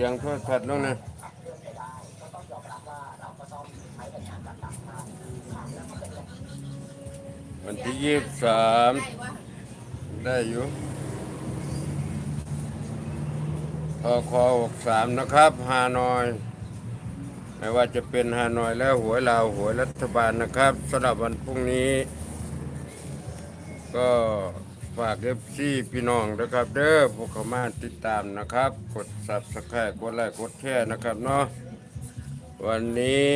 สียงโทรทัศน์ลงนะวันที่ยี่สิบสามได้อยู่พอคอหกสามนะครับฮานอย ไม่ว่าจะเป็นฮานอยและหวยลาวหวยรัฐบาลนะครับสำหรับวันพรุ่งนี้ ก็ ฝากเอฟซีพี่น้องนะครับ เด้อพวกเขามาติดตามนะครับ กดซับสไครต์กดไลค์กดแชร์นะครับเนาะวันนี้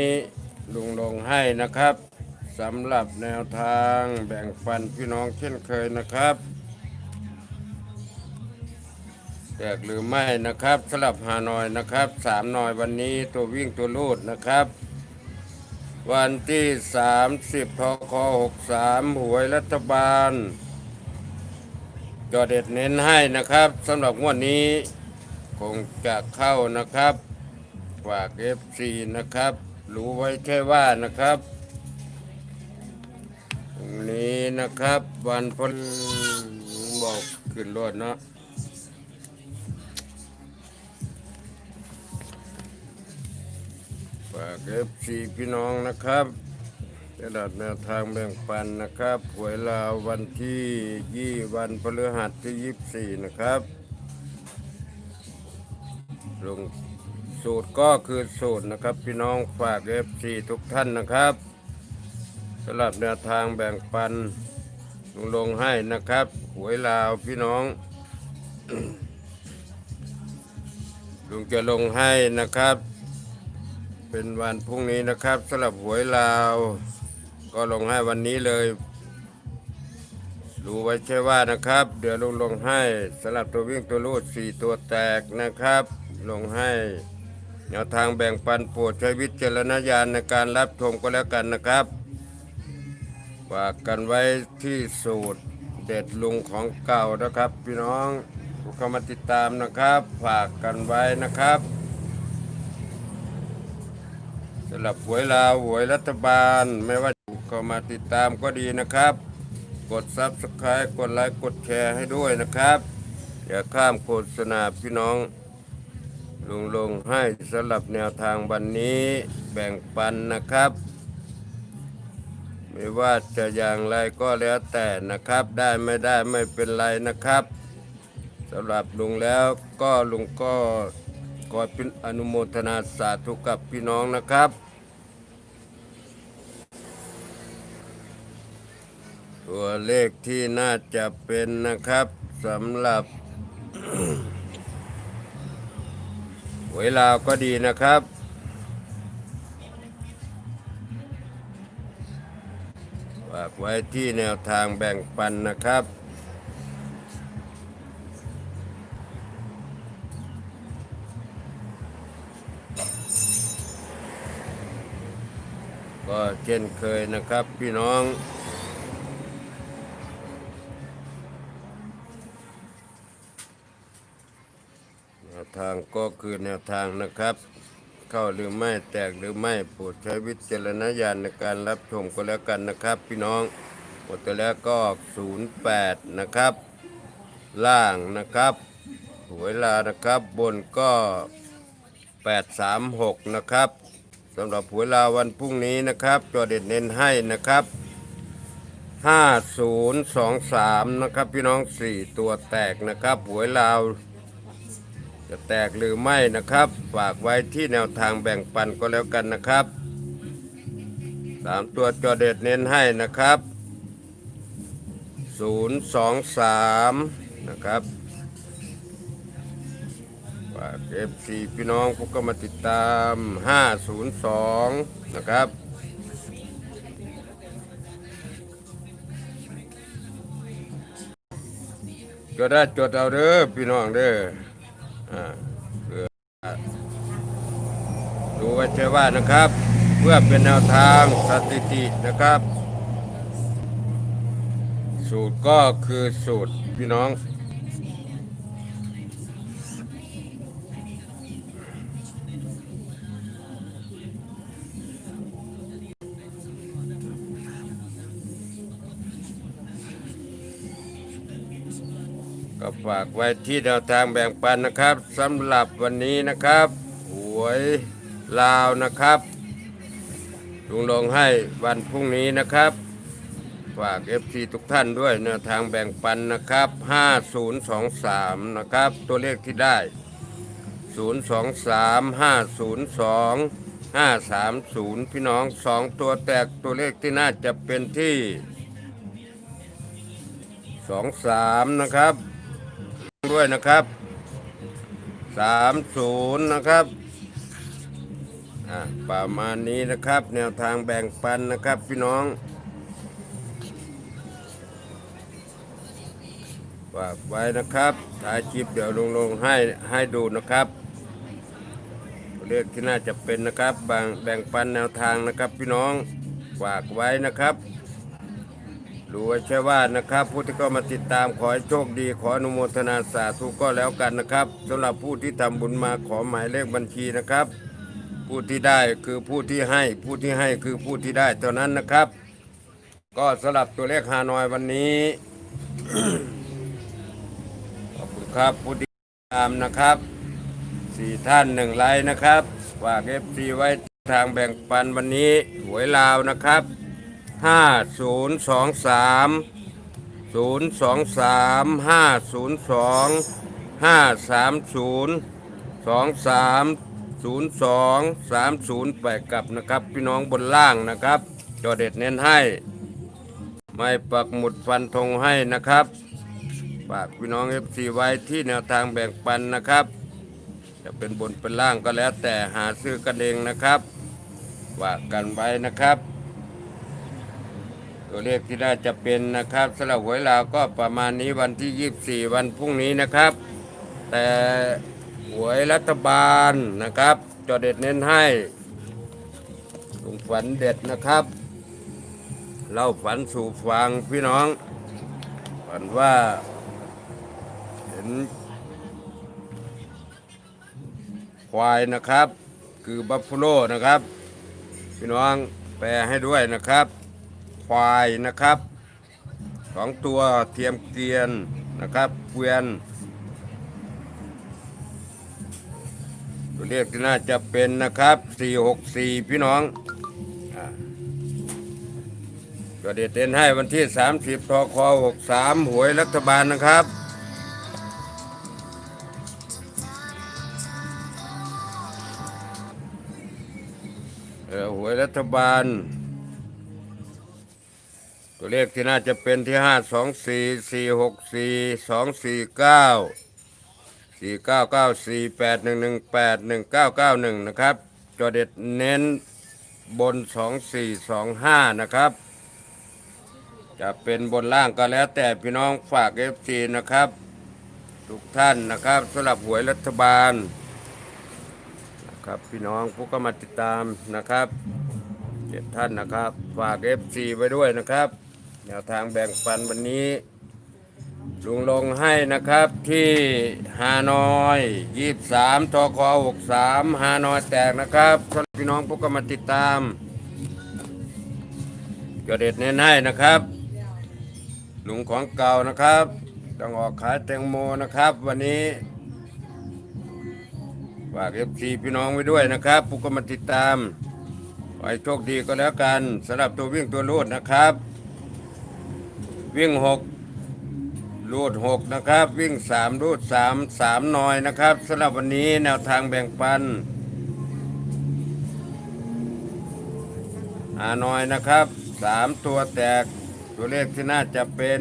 ลุงลงให้นะครับสำหรับแนวทางแบ่งปันพี่น้องเช่นเคยนะครับแตกหรือไม่นะครับสลับหาหน่อยนะครับสามหน่อยวันนี้ตัววิ่งตัวลูดนะครับ วันที่ 30ทค63 หวยรัฐบาล ก็เด็ดเน้นให้นะครับสำหรับงวดนี้ คงจะเข้านะครับฝาก FC นะครับ รู้ไว้แค่ว่านะครับพรุ่งนี้นะครับ วันพลบอกขึ้นรถเนาะฝากเอฟซีพี่น้องนะครับ ระดับแนวทางแบ่งปันนะครับ หวยลาววันที่ยี่วันพฤหัสที่ยี่สี่นะครับ ลงสูตรก็คือสูตรนะครับ พี่น้องฝากเอฟซีทุกท่านนะครับสำหรับแนวทางแบ่งปันลงลงให้นะครับ หวยลาวพี่น้องลุงจะลงให้นะครับ เป็นวันพรุ่งนี้นะครับสำหรับหวยลาว ก็ลงให้วันนี้เลยรู้ไว้ใช่ว่านะครับ เดี๋ยวลงลงให้สำหรับตัววิ่งตัวรูดสี่ตัวแตกนะครับ ลงให้แนวทางแบ่งปันโปรดใช้วิจารณญาณในการรับชมก็แล้วกันนะครับฝากกันไว้ที่สูตรเด็ดลุงของเก่านะครับ พี่น้องผู้เข้ามาติดตามนะครับ ฝากกันไว้นะครับสำหรับหวยลาวหวยรัฐบาลไม่ว่า เข้ามาติดตามก็ดีนะครับ กดซับสไครต์กดไลค์กดแชร์ให้ด้วยนะครับ อย่าข้ามโฆษณาพี่น้องลงลงให้สำหรับแนวทางวันนี้แบ่งปันนะครับ ไม่ว่าจะอย่างไรก็แล้วแต่นะครับ ได้ไม่ได้ไม่เป็นไรนะครับสำหรับลุงแล้วก็ลุงก็ขอเป็นอนุโมทนาสาธุกับพี่น้องนะครับ ตัวเลขที่น่าจะเป็นนะครับสำหรับเวลาก็ดีนะครับ ฝากไว้ที่แนวทางแบ่งปันนะครับ ก็เช่นเคยนะครับพี่น้อง ก็คือแนวทางนะครับ เข้าหรือไม่แตกหรือไม่โปรดใช้วิจารณญาณในการรับชมก็แล้วกันนะครับ พี่น้องหมดแล้วก็08 นะครับ ล่างนะครับหวยลานะครับบนก็ 836 นะครับสำหรับหวยลาวันพรุ่งนี้นะครับจอเด็ดเน้นให้นะครับ5023 นะครับ พี่น้อง 4 ตัวแตกนะครับหวยลาว จะแตกหรือไม่นะครับ ฝากไว้ที่แนวทางแบ่งปันก็แล้วกันนะครับสามตัวจอเด็ดเน้นให้นะครับ 023 นะครับฝากเอฟซีพี่น้องพวกก็มาติดตาม 502 นะครับจดได้จดเอาเด้อพี่น้องเด้ออ่าเพื่อ ดูไว้ใช่ว่านะครับ เพื่อเป็นแนวทางสถิตินะครับ สูตรก็คือสูตรพี่น้อง ก็ฝากไว้ที่แนวทางแบ่งปันนะครับสำหรับวันนี้นะครับ หวยลาวนะครับลุงลงให้วันพรุ่งนี้นะครับ ฝาก FC ทุกท่านด้วยแนวทางแบ่งปันนะครับ 5023 นะครับ ตัวเลขที่ได้ 023 502 530 พี่น้อง2ตัวแตกตัวเลขที่น่าจะเป็นที่ 23 นะครับ ด้วยนะครับ30นะครับอะประมาณนี้นะครับ แนวทางแบ่งปันนะครับพี่น้องฝากไว้นะครับถ่ายคลิปเดี๋ยวลงลงให้ให้ดูนะครับตัวเลขที่น่าจะเป็นนะครับ บางแบ่งปันแนวทางนะครับพี่น้องฝากไว้นะครับ รู้ไว้ใช่ว่านะครับผู้ที่ก็มาติดตามขอให้โชคดี ขออนุโมทนาสาธุก็แล้วกันนะครับสำหรับผู้ที่ทำบุญมาขอหมายเลขบัญชีนะครับ ผู้ที่ได้คือผู้ที่ให้ผู้ที่ให้คือผู้ที่ได้เท่านั้นนะครับ ก็สำหรับตัวเลขฮานอยวันนี้ ขอบคุณครับผู้ที่ตามนะครับสี่ท่านหนึ่งไลน์นะครับฝากเอฟซีไว้ทางแบ่งปันวันนี้หวยลาวนะครับ ห้าศูนย์สองสามศูนย์สองสามห้าศูนย์สองห้าสามศูนย์สองสามศูนย์สองสามศูนย์ไปกลับนะครับ พี่น้องบนล่างนะครับจอเด็ดเน้นให้ ไม่ปักหมุดฟันธงให้นะครับฝากพี่น้องเอฟซีไว้ที่แนวทางแบ่งปันนะครับ จะเป็นบนเป็นล่างก็แล้วแต่หาซื้อกันเองนะครับว่ากันไว้นะครับ ตัวเลขที่น่าจะเป็นนะครับสำหรับหวยลาวก็ประมาณนี้วันที่ 24 วันพรุ่งนี้นะครับ แต่หวยรัฐบาลนะครับจอเด็ดเน้นให้ลุงฝันเด็ดนะครับเล่าฝันสู่ฟังพี่น้อง ฝันว่าเห็นควายนะครับ คือบัฟฟาโลนะครับ พี่น้องแปลให้ด้วยนะครับ ควายนะครับสองตัวเทียมเกวียนนะครับเกวียน ตัวเลขที่น่าจะเป็นนะครับ464พี่น้องอ่าก็เด็ดเต้นให้วันที่ 30ทคอ63 หวยรัฐบาลนะครับ เออหวยรัฐบาล ตัวเลขที่น่าจะเป็นที่5 2 4 4 6 4 2 4 9 4 9 9 4 8 1 1 8 1 9 9 1นะครับจอเด็ดเน้นบน2 4 2 5นะครับ จะเป็นบนล่างก็แล้วแต่พี่น้องฝากเอฟซีนะครับ ทุกท่านนะครับสำหรับหวยรัฐบาลนะครับพี่น้องผู้ก็มาติดตามนะครับเจ็ดท่านนะครับ ฝากเอฟซีไว้ด้วยนะครับ แนวทางแบ่งปันวันนี้ ลุงลงให้นะครับที่ฮานอย23ทค63ฮานอยแตกนะครับสำหรับพี่น้องผู้ก็มาติดตามก็เด็ดเน้นให้นะครับ ลุงของเก่านะครับต้องออกขายแตงโมนะครับ วันนี้ฝากเอฟซีพี่น้องไว้ด้วยนะครับผู้ก็มาติดตามขอให้โชคดีก็แล้วกันสำหรับตัววิ่งตัวรูดนะครับ วิ่งหกรูดหกนะครับ วิ่งสามรูดสามสามหน่อยนะครับสำหรับวันนี้แนวทางแบ่งปันหาหน่อยนะครับสามตัวแตกตัวเลขที่น่าจะเป็น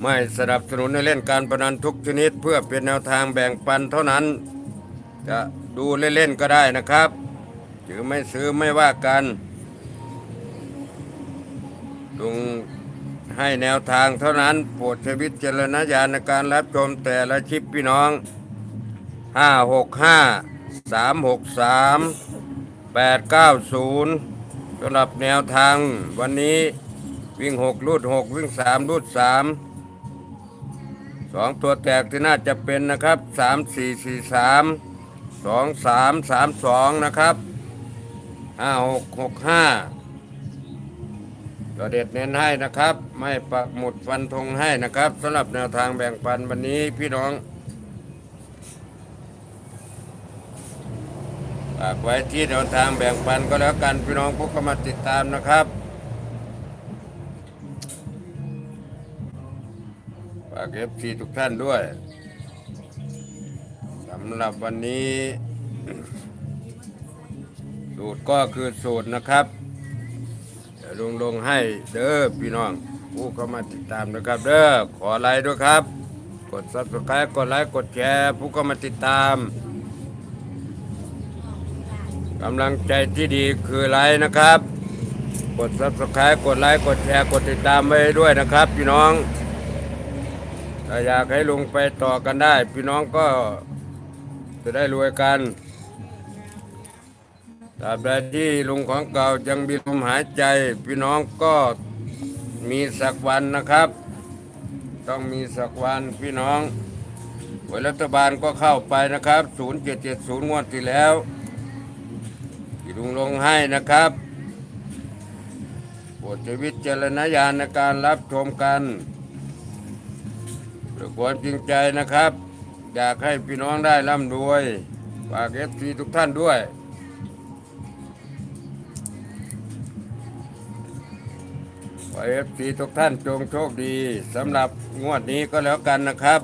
ไม่สนับสนุนในเล่นการพนันทุกชนิด เพื่อเป็นแนวทางแบ่งปันเท่านั้น จะดูเล่นๆก็ได้นะครับ หรือไม่ซื้อไม่ว่ากัน ลุงให้แนวทางเท่านั้น โปรดใช้วิจารณญาณในการรับชมแต่ละชิปพี่น้อง 5 6 5 3 6 3 8 9 0สำหรับแนวทางวันนี้วิ่งหกลูดหกวิ่งสามลูดสามสองตัวแตกที่น่าจะเป็นนะครับสามสี่สี่สามสองสามสามสองนะครับห้าหกห กห้าตัวเด็ดเน้นให้นะครับ ไม่ปักหมุดฟันธงให้นะครับสำหรับแนวทางแบ่งปันวันนี้พี่น้องฝากไว้ที่แนวทางแบ่งปันก็แล้วกันพี่น้องผู้เข้ามาติดตามนะครับฝากเอฟซีทุกท่านด้วยสำหรับวันนี้ สูตรก็คือสูตรนะครับ ลงลงให้เด้อพี่น้อง ผู้เข้ามาติดตามนะครับเด้อขอไลค์ด้วยครับ กด subscribe กดไลค์กดแชร์ผู้เข้ามาติดตามกำลังใจที่ดีคือไลค์นะครับ กด subscribe กดไลค์กดแชร์กดติดตามไว้ด้วยนะครับ พี่น้องถ้าอยากให้ลุงไปต่อกันได้ พี่น้องก็จะได้รวยกัน ตราบใดที่ลุงของเก่ายังมีลมหายใจ พี่น้องก็มีสักวันนะครับ ต้องมีสักวันพี่น้องหวยรัฐบาลก็เข้าไปนะครับ 0770 งวดที่แล้วที่ลุงลงให้นะครับโปรดใช้วิจารณญาณในการรับชมกันด้วยความจริงใจนะครับ อยากให้พี่น้องได้ร่ำรวยฝากเอฟซีทุกท่านด้วย เอฟซีทุกท่านจงโชคดีสำหรับงวดนี้ก็แล้วกันนะครับ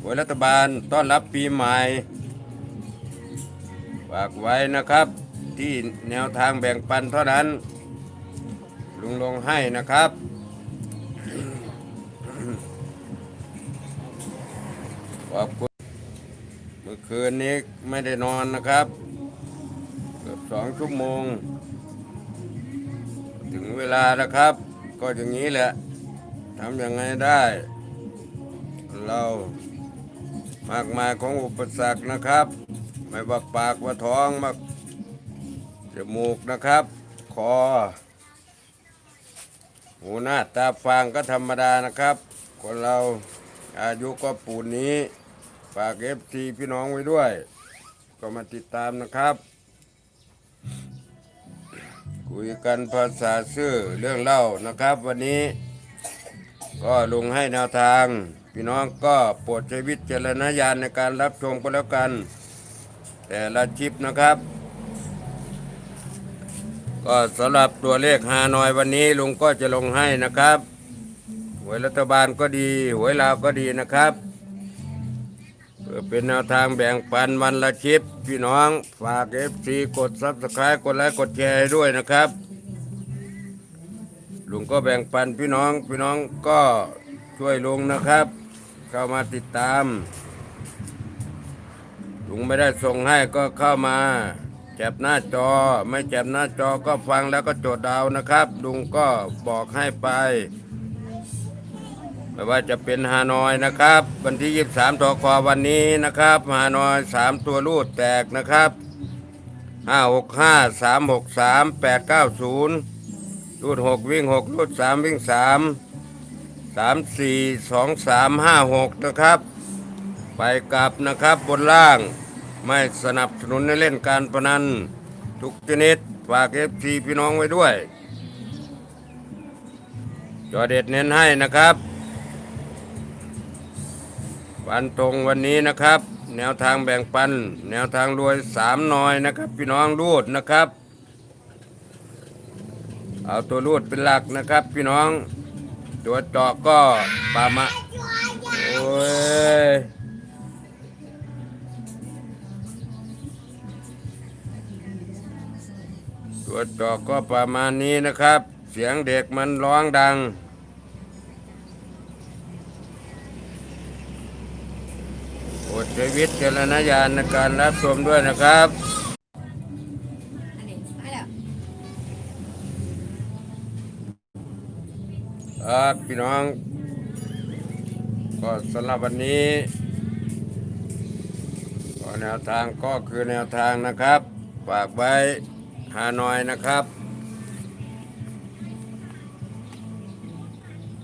หวยรัฐบาลต้อนรับปีใหม่ฝากไว้นะครับ ที่แนวทางแบ่งปันเท่านั้น ลุงลงให้นะครับขอบคุณเมื่อคืนนี้ไม่ได้นอนนะครับ เกือบสองชั่วโมง ถึงเวลาแล้วครับ ก็อย่างนี้แหละทำยังไงได้ เรามากมายของอุปสรรคนะครับ ไม่ว่าปากว่าท้องมาจมูกนะครับ คอหูหน้าตาฟางก็ธรรมดานะครับ คนเราอายุก็ปูนนี้ ฝากเอฟซีพี่น้องไว้ด้วย ก็มาติดตามนะครับ คุยกันภาษาซื่อเรื่องเล่านะครับ วันนี้ ก็ลงให้แนวทาง พี่น้องก็โปรดใช้วิจารณญาณในการรับชมก็แล้วกัน แต่ละชิปนะครับ ก็สำหรับตัวเลขฮานอยวันนี้ลุงก็จะลงให้นะครับ หวยรัฐบาลก็ดี หวยลาวก็ดีนะครับ พื่อเป็นแนวทางแบ่งปันวันละชิปพี่น้องฝากเอฟซีกดซับสไครต์กดไลค์กดแชร์ให้ด้วยนะครับลุงก็แบ่งปันพี่น้องพี่น้องก็ช่วยลุงนะครับ เข้ามาติดตามลุงไม่ได้ส่งให้ก็เข้ามาแจับหน้าจอ ไม่แจับหน้าจอก็ฟังแล้วก็จดดาวนะครับลุงก็บอกให้ไป ไม่ว่าจะเป็นฮานอยนะครับ วันที่ 23ตควันนี้นะครับฮานอย 3 ตัวรูดแตกนะครับ565 363 890 รูด 6 วิ่ง 6 รูด 3 วิ่ง 3 3 4 2 3 5 6 นะครับ ไปกลับนะครับบนล่าง ไม่สนับสนุนในเล่นการพนัน ทุกชนิดฝากเอฟซีพี่น้องไว้ด้วย จอเด็ดเน้นให้นะครับ วันตรงวันนี้นะครับ แนวทางแบ่งปัน แนวทางรวยสามหน่อยนะครับ พี่น้องรูดนะครับ เอาตัวรูดเป็นหลักนะครับ พี่น้อง ตัวเจาะก็ปามะโอ้ยตัวจอกก็ประมาณนี้นะครับ เสียงเด็กมันร้องดังโปร ดใช้วิจารณญาณในการรับชมด้วยนะครับอันนี้ให้แล้วครับพี่น้อง ก็สำหรับวันนี้ก็แนวทางก็คือแนวทางนะครับฝากไว้หานอยนะครับ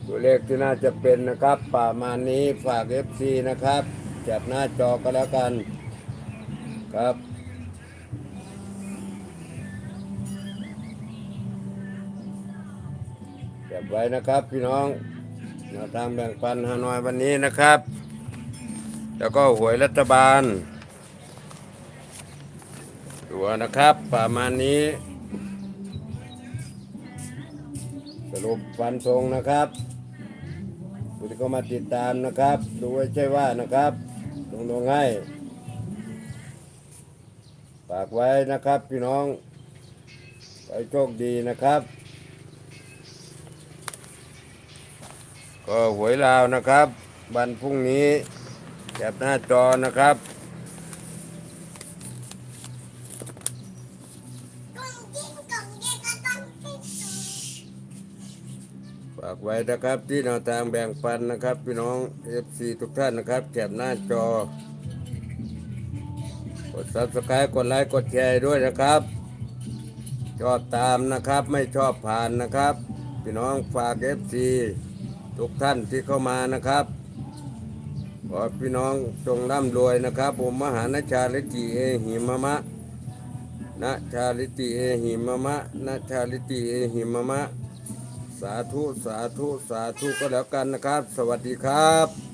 ตัวเลขที่น่าจะเป็นนะครับ ประมาณนี้ฝาก FC นะครับ จับหน้าจอก็แล้วกันครับไว้นะครับพี่น้องแนวทางแบ่งปันฮานอยวันนี้นะครับ แล้วก็หวยรัฐบาลตัวนะครับประมาณนี้ สรุปฟันธงนะครับผู้ที่เข้ามาติดตามนะครับ ดูไว้ใช่ว่านะครับ ลงลงให้ฝากไว้นะครับพี่น้องไปโชคดีนะครับ ก็หวยลาวนะครับ วันพรุ่งนี้แคปหน้าจอนะครับ ไว้นะครับที่แนวทางแบ่งปันนะครับพี่น้อง FC ทุกท่านนะครับแคปหน้าจอกด subscribe กดไลค์กดแชร์ด้วยนะครับ ชอบตามนะครับไม่ชอบผ่านนะครับ พี่น้องฝาก FC ทุกท่านที่เข้ามานะครับขอพี่น้องจงร่ำรวยนะครับ ผมมหานชาลิติเอหิมะมะนะชาลิติเอหิมะมะนะชาลิติเอหิมะมะาธุสาธุสาธุก็แล้วกันนะครับ สวัสดีครับ